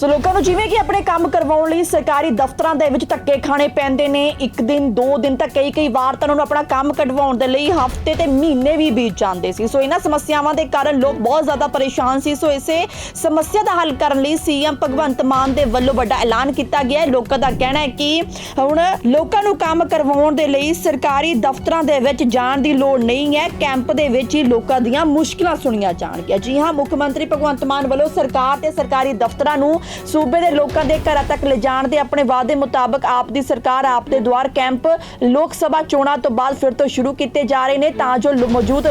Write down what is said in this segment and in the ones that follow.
ਸੋ ਲੋਕਾਂ ਨੂੰ ਜਿਵੇਂ ਕਿ ਆਪਣੇ ਕੰਮ ਕਰਵਾਉਣ ਲਈ ਸਰਕਾਰੀ ਦਫ਼ਤਰਾਂ ਦੇ ਵਿੱਚ ਧੱਕੇ ਖਾਣੇ ਪੈਂਦੇ ਨੇ, ਇੱਕ ਦਿਨ, ਦੋ ਦਿਨ ਤੱਕ ਕਈ ਕਈ ਵਾਰ ਤਾਂ ਉਹਨਾਂ ਨੂੰ ਆਪਣਾ ਕੰਮ ਕਢਵਾਉਣ ਦੇ ਲਈ ਹਫ਼ਤੇ ਤੇ ਮਹੀਨੇ ਵੀ ਬੀਤ ਜਾਂਦੇ ਸੀ। ਸੋ ਇਹਨਾਂ ਸਮੱਸਿਆਵਾਂ ਦੇ ਕਾਰਨ ਲੋਕ ਬਹੁਤ ਜ਼ਿਆਦਾ ਪਰੇਸ਼ਾਨ ਸੀ। ਸੋ ਇਸੇ ਸਮੱਸਿਆ ਦਾ ਹੱਲ ਕਰਨ ਲਈ ਸੀਐਮ ਭਗਵੰਤ ਮਾਨ ਦੇ ਵੱਲੋਂ ਵੱਡਾ ਐਲਾਨ ਕੀਤਾ ਗਿਆ ਹੈ। ਲੋਕਾਂ ਦਾ ਕਹਿਣਾ ਹੈ ਕਿ ਹੁਣ ਲੋਕਾਂ ਨੂੰ ਕੰਮ ਕਰਵਾਉਣ ਦੇ ਲਈ ਸਰਕਾਰੀ ਦਫ਼ਤਰਾਂ ਦੇ ਵਿੱਚ ਜਾਣ ਦੀ ਲੋੜ ਨਹੀਂ ਹੈ। ਕੈਂਪ ਦੇ ਵਿੱਚ ਹੀ ਲੋਕਾਂ ਦੀਆਂ ਮੁਸ਼ਕਲਾਂ ਸੁਣੀਆਂ ਜਾਣਗੀਆਂ। ਜੀ ਹਾਂ, ਮੁੱਖ ਮੰਤਰੀ ਭਗਵੰਤ ਮਾਨ ਵੱਲੋਂ ਸਰਕਾਰ ਤੇ ਸਰਕਾਰੀ ਦਫ਼ਤਰਾਂ ਨੂੰ ਸੂਬੇ ਦੇ ਲੋਕਾਂ ਦੇ ਘਰਾਂ ਤੱਕ ਲਿਜਾਣ ਦੇ ਆਪਣੇ ਵਾਅਦੇ ਮੁਤਾਬਕ ਆਪ ਦੀ ਸਰਕਾਰ ਆਪ ਦੇ ਦੁਆਰ ਕੈਂਪ ਲੋਕ ਸਭਾ ਚੋਣਾਂ ਤੋਂ ਬਾਅਦ ਫਿਰ ਤੋਂ ਸ਼ੁਰੂ ਕੀਤੇ ਜਾ ਰਹੇ ਨੇ, ਤਾਂ ਜੋ ਮੌਜੂਦ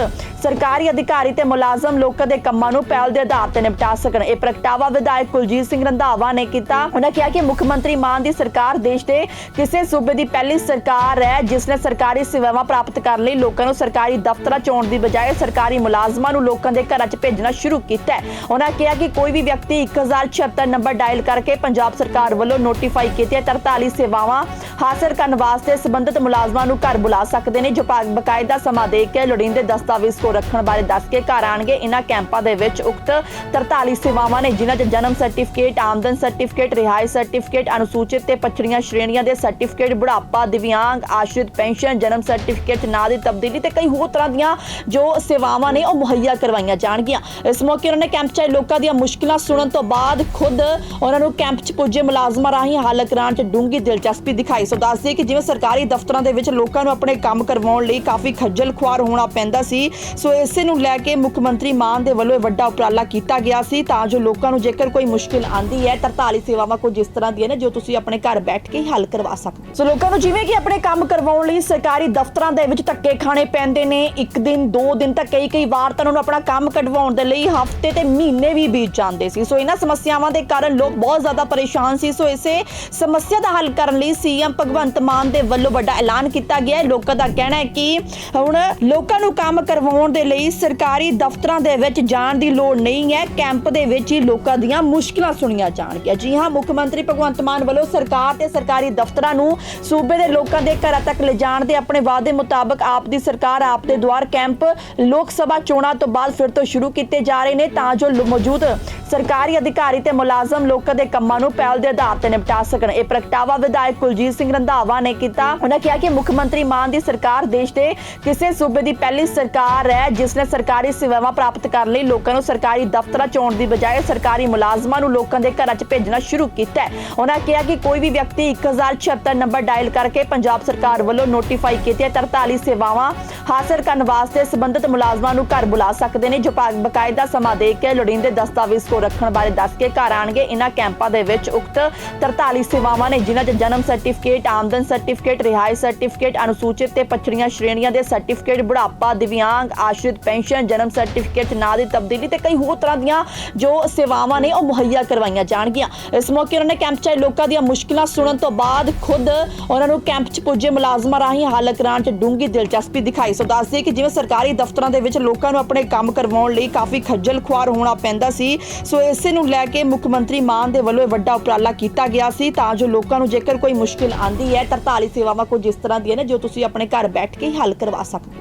ਸਰਕਾਰੀ ਅਧਿਕਾਰੀ ਤੇ ਮੁਲਾਜ਼ਮ ਲੋਕਾਂ ਦੇ ਕੰਮਾਂ ਨੂੰ ਪਹਿਲ ਦੇ ਆਧਾਰ ਤੇ ਨਿਪਟਾ ਸਕਣ। ਇਹ ਪ੍ਰਗਟਾਵਾ ਵਿਧਾਇਕ ਕੁਲਜੀਤ ਸਿੰਘ ਰੰਧਾਵਾ ਨੇ ਕੀਤਾ। ਉਹਨਾਂ ਕਿਹਾ ਕਿ ਮੁੱਖ ਮੰਤਰੀ ਮਾਨ ਦੀ ਸਰਕਾਰ ਦੇਸ਼ ਦੇ ਕਿਸੇ ਸੂਬੇ ਦੀ ਪਹਿਲੀ ਸਰਕਾਰ ਹੈ, ਜਿਸ ਨੇ ਸਰਕਾਰੀ ਸੇਵਾਵਾਂ ਪ੍ਰਾਪਤ ਕਰਨ ਲਈ ਲੋਕਾਂ ਨੂੰ ਸਰਕਾਰੀ ਦਫ਼ਤਰਾਂ ਚੋਣ ਦੀ ਬਜਾਏ ਸਰਕਾਰੀ ਮੁਲਾਜ਼ਮਾਂ ਨੂੰ ਲੋਕਾਂ ਦੇ ਘਰਾਂ 'ਚ ਭੇਜਣਾ ਸ਼ੁਰੂ ਕੀਤਾ ਉਹਨਾਂ ਕਿਹਾ ਕਿ ਕੋਈ ਵੀ ਵਿਅਕਤੀ 1076 ਨੰਬਰ ਡਾਇਲ ਕਰਕੇ ਪੰਜਾਬ ਸਰਕਾਰ ਵੱਲੋਂ ਨੋਟੀਫਾਈ ਕੀਤੀਆਂ 43 ਸੇਵਾਵਾਂ ਹਾਸਲ ਕਰਨ ਵਾਸਤੇ ਸੰਬੰਧਿਤ ਮੁਲਾਜ਼ਮਾਂ ਨੂੰ ਘਰ ਬੁਲਾ ਸਕਦੇ ਨੇ। ਜੋ ਪਾ- ਬਕਾਇਦਾ ਸਮਾਂ ਦੇ ਕੇ ਲੋੜੀਂਦੇ ਦਸਤਾਵੇਜ਼ ਕੋ ਰੱਖਣ ਬਾਰੇ ਦੱਸ ਕੇ ਘਰ ਆਣਗੇ। ਇਹਨਾਂ ਕੈਂਪਾਂ ਦੇ ਵਿੱਚ ਉਕਤ 43 ਸੇਵਾਵਾਂ ਨੇ, ਜਿਨ੍ਹਾਂ 'ਚ ਜਨਮ ਸਰਟੀਫਿਕੇਟ, ਆਮਦਨ ਸਰਟੀਫਿਕੇਟ, ਰਿਹਾਇਸ਼ ਸਰਟੀਫਿਕੇਟ, ਅਨੁਸੂਚਿਤ ਤੇ ਪਛੜੀਆਂ ਸ਼੍ਰੇਣੀਆਂ ਦੇ ਸਰਟੀਫਿਕੇਟ, ਬੁਢਾਪਾ, ਦਿਵਿਆਂਗ, ਆਸ਼ਰਿਤ ਪੈਨਸ਼ਨ, ਜਨਮ ਸਰਟੀਫਿਕੇਟ, ਨਾਂ ਦੀ ਤਬਦੀਲੀ ਤੇ ਕਈ ਹੋਰ ਤਰ੍ਹਾਂ ਦੀਆਂ ਜੋ ਸੇਵਾਵਾਂ ਨੇ, ਉਹ ਮੁਹੱਈਆ ਕਰਵਾਈਆਂ ਜਾਣਗੀਆਂ। ਇਸ ਮੌਕੇ ਉਹਨਾਂ ਨੇ ਕੈਂਪ 'ਚ ਲੋਕਾਂ ਦੀਆਂ ਮੁਸ਼ਕਲਾਂ ਸੁਣਨ ਤੋਂ ਬਾਅਦ ਖੁਦ ਉਹਨਾਂ ਨੂੰ ਕੈਂਪ 'ਚ ਪੁੱਜੇ ਮੁਲਾਜ਼ਮਾਂ ਰਾਹੀਂ ਹੱਲ ਕਰਾਉਣ 'ਚ ਡੂੰਘੀ ਦਿਲਚਸਪੀ ਦਿਖਾਈ। ਸੋ ਦੱਸਦੇ ਕਿ ਜਿਵੇਂ ਸਰਕਾਰੀ ਦਫ਼ਤਰਾਂ ਦੇ ਵਿੱਚ ਲੋਕਾਂ ਨੂੰ ਆਪਣੇ ਕੰਮ ਕਰਵਾਉਣ ਲਈ ਕਾਫੀ ਖੱਜਲ ਖੁਆਰ ਹੋਣਾ ਪੈਂਦਾ ਸੀ ਸੋ ਇਸੇ ਨੂੰ ਲੈ ਕੇ ਮੁੱਖ ਮੰਤਰੀ ਮਾਨ ਦੇ ਵੱਲੋਂ ਇਹ ਵੱਡਾ ਉਪਰਾਲਾ ਕੀਤਾ ਗਿਆ ਸੀ, ਤਾਂ ਜੋ ਲੋਕਾਂ ਨੂੰ ਜੇਕਰ ਕੋਈ ਮੁਸ਼ਕਿਲ ਆਂਦੀ ਹੈ 43 ਸੇਵਾਵਾਂ ਕੁਝ ਇਸ ਤਰ੍ਹਾਂ ਦੀਆਂ ਨੇ ਜੋ ਤੁਸੀਂ ਆਪਣੇ ਘਰ ਬੈਠ ਕੇ ਹੀ ਹੱਲ ਕਰਵਾ ਸਕਦੇ ਸੋ ਲੋਕਾਂ ਨੂੰ ਜਿਵੇਂ ਕਿ ਆਪਣੇ ਕੰਮ ਕਰਵਾਉਣ ਲਈ ਸਰਕਾਰੀ ਦਫ਼ਤਰਾਂ ਦੇ ਵਿੱਚ ਧੱਕੇ ਖਾਣੇ ਪੈਂਦੇ ਨੇ, ਇੱਕ ਦਿਨ, ਦੋ ਦਿਨ ਤੱਕ ਕਈ ਕਈ ਵਾਰ ਤਾਂ ਉਹਨਾਂ ਨੂੰ ਆਪਣਾ ਕੰਮ ਕਢਵਾਉਣ ਦੇ ਲਈ ਹਫ਼ਤੇ ਤੇ ਮਹੀਨੇ ਵੀ ਬੀਤ ਜਾਂਦੇ ਸੀ। ਸੋ ਇਹਨਾਂ ਸਮੱਸਿਆਵਾਂ ਦੇ ਕਾਰਨ ਲੋਕ ਬਹੁਤ ਜ਼ਿਆਦਾ ਪਰੇਸ਼ਾਨ ਸੀ। ਸੋ ਇਸੇ ਸਮੱਸਿਆ ਦਾ ਹੱਲ ਕਰਨ ਲਈ ਸੀਐਮ ਭਗਵੰਤ ਮਾਨ ਦੇ ਵੱਲੋਂ ਵੱਡਾ ਐਲਾਨ ਕੀਤਾ ਗਿਆ। ਹੈ ਲੋਕਾਂ ਦਾ ਕਹਿਣਾ ਹੈ ਕਿ ਹੁਣ ਲੋਕਾਂ ਨੂੰ ਕੰਮ ਕਰਵਾਉਣ ਦੇ ਲਈ ਸਰਕਾਰੀ ਦਫ਼ਤਰਾਂ ਦੇ ਵਿੱਚ ਜਾਣ ਦੀ ਲੋੜ ਨਹੀਂ ਹੈ। ਕੈਂਪ ਦੇ ਵਿੱਚ ਹੀ ਲੋਕਾਂ ਦੀਆਂ ਮੁਸ਼ਕਲਾਂ ਸੁਣੀਆਂ ਜਾਣਗੀਆਂ। ਜੀ ਹਾਂ, ਮੁੱਖ ਮੰਤਰੀ ਭਗਵੰਤ ਮਾਨ ਵੱਲੋਂ ਸਰਕਾਰ ਤੇ ਸਰਕਾਰੀ ਦਫ਼ਤਰਾਂ ਨੂੰ ਸੂਬੇ ਦੇ ਲੋਕਾਂ ਦੇ ਘਰਾਂ ਤੱਕ ਲਿਜਾਣ ਦੇ ਆਪਣੇ ਵਾਅਦੇ ਮੁਤਾਬਕ ਆਪ ਦੀ ਸਰਕਾਰ ਆਪ ਦੇ ਦੁਆਰ ਕੈਂਪ ਲੋਕ ਸਭਾ ਚੋਣਾਂ ਤੋਂ ਬਾਅਦ ਫਿਰ ਤੋਂ ਸ਼ੁਰੂ ਕੀਤੇ ਜਾ ਰਹੇ ਨੇ ਤਾਂ ਜੋ ਮੌਜੂਦ ਸਰਕਾਰੀ ਅਧਿਕਾਰੀ ਤੇ ਮੁਲਾਜ਼ਮ ਲੋਕਾਂ ਦੇ ਕੰਮਾਂ ਨੂੰ ਪਹਿਲ ਦੇ ਆਧਾਰ ਤੇ ਨਿਪਟਾ ਸਕਣ। ਇਹ ਪ੍ਰਗਟਾਵਾ ਵਿਧਾਇਕ ਕੁਲਜੀਤ ਸਿੰਘ ਰੰਧਾਵਾ ਨੇ ਕੀਤਾ। ਉਹਨਾਂ ਕਿਹਾ ਕਿ ਮੁੱਖ ਮੰਤਰੀ ਮਾਨ ਦੀ ਸਰਕਾਰ ਦੇਸ਼ ਦੇ ਕਿਸੇ ਸੂਬੇ ਦੀ ਪਹਿਲੀ ਸਰਕਾਰ ਹੈ, ਜਿਸ ਨੇ ਸਰਕਾਰੀ ਸੇਵਾਵਾਂ ਪ੍ਰਾਪਤ ਕਰਨ ਲਈ ਲੋਕਾਂ ਨੂੰ ਸਰਕਾਰੀ ਦਫ਼ਤਰਾਂ ਚੋਣ ਦੀ ਬਜਾਏ ਸਰਕਾਰੀ ਮੁਲਾਜ਼ਮਾਂ ਨੂੰ ਲੋਕਾਂ ਦੇ ਘਰਾਂ 'ਚ ਭੇਜਣਾ ਸ਼ੁਰੂ ਕੀਤਾ ਹੈ। ਉਹਨਾਂ ਕਿਹਾ ਕਿ ਕੋਈ ਵੀ ਵਿਅਕਤੀ 1076 ਨੰਬਰ ਡਾਇਲ ਕਰਕੇ ਪੰਜਾਬ ਸਰਕਾਰ ਵੱਲੋਂ ਨੋਟੀਫਾਈ ਕੀਤੀਆਂ 43 ਸੇਵਾਵਾਂ ਹਾਸਲ ਕਰਨ ਵਾਸਤੇ ਸੰਬੰਧਿਤ ਮੁਲਾਜ਼ਮਾਂ ਨੂੰ ਘਰ ਬੁਲਾ ਸਕਦੇ ਨੇ। ਜੋ ਪਾ- ਬਕਾਇਦਾ ਸਮਾਂ ਦੇ ਕੇ ਲੋੜੀਂਦੇ ਦਸਤਾਵੇਜ਼ ਕੋ ਰੱਖਣ ਬਾਰੇ ਦੱਸ ਕੇ ਘਰ ਆਣਗੇ ਇਹਨਾਂ ਕੈਂਪਾਂ ਦੇ ਵਿੱਚ ਉਕਤ 43 ਸੇਵਾਵਾਂ ਨੇ, ਜਿਨ੍ਹਾਂ 'ਚ ਜਨਮ ਸਰਟੀਫਿਕੇਟ, ਆਮਦਨ ਸਰਟੀਫਿਕੇਟ ਰਿਹਾਇਸ਼ ਸਰਟੀਫਿਕੇਟ, ਅਨੁਸੂਚਿਤ ਤੇ ਪਛੜੀਆਂ ਸ਼੍ਰੇਣੀਆਂ ਦੇ ਸਰਟੀਫਿਕੇਟ, ਬੁਢਾਪਾ, ਦਿਵਿਆਂਗ, ਆਸ਼ਰਿਤ ਪੈਨਸ਼ਨ, ਜਨਮ ਸਰਟੀਫਿਕੇਟ, ਨਾਂ ਦੀ ਤਬਦੀਲੀ ਤੇ ਕਈ ਹੋਰ ਤਰ੍ਹਾਂ ਦੀਆਂ ਜੋ ਸੇਵਾਵਾਂ ਨੇ, ਉਹ ਮੁਹੱਈਆ ਕਰਵਾਈਆਂ ਜਾਣਗੀਆਂ। ਇਸ ਮੌਕੇ ਉਹਨਾਂ ਨੇ ਕੈਂਪ 'ਚ ਲੋਕਾਂ ਦੀਆਂ ਮੁਸ਼ਕਲਾਂ ਸੁਣਨ ਤੋਂ ਬਾਅਦ ਖੁਦ ਉਹਨਾਂ ਨੂੰ ਕੈਂਪ 'ਚ ਪੁੱਜੇ ਮੁਲਾਜ਼ਮਾਂ ਰਾਹੀਂ ਹੱਲ ਕਰਾਉਣ 'ਚ ਡੂੰਘੀ ਦਿਲਚਸਪੀ ਦਿਖਾਈ ਸੋ ਦੱਸਦੇ ਕਿ ਜਿਵੇਂ ਸਰਕਾਰੀ ਦਫ਼ਤਰਾਂ ਦੇ ਵਿੱਚ ਲੋਕਾਂ ਨੂੰ ਆਪਣੇ ਕੰਮ ਕਰਵਾਉਣ ਲਈ ਕਾਫੀ ਖੱਜਲ ਖੁਆਰ ਹੋਣਾ ਪੈਂਦਾ ਸੀ, ਸੋ ਇਸੇ ਨੂੰ ਲੈ ਕੇ ਮੁੱਖ ਮੰਤਰੀ ਮਾਨ ਦੇ ਵੱਲੋਂ ਇਹ ਵੱਡਾ ਉਪਰਾਲਾ ਕੀਤਾ ਗਿਆ ਸੀ, ਤਾਂ ਜੋ ਲੋਕਾਂ ਨੂੰ ਜੇਕਰ ਕੋਈ ਮੁਸ਼ਕਿਲ ਆਂਦੀ ਹੈ 43 ਸੇਵਾਵਾਂ ਕੁਝ ਇਸ ਤਰ੍ਹਾਂ ਦੀਆਂ ਨੇ ਜੋ ਤੁਸੀਂ ਆਪਣੇ ਘਰ ਬੈਠ ਕੇ ਹੀ ਹੱਲ ਕਰਵਾ ਸਕਦੇ ਹੋ।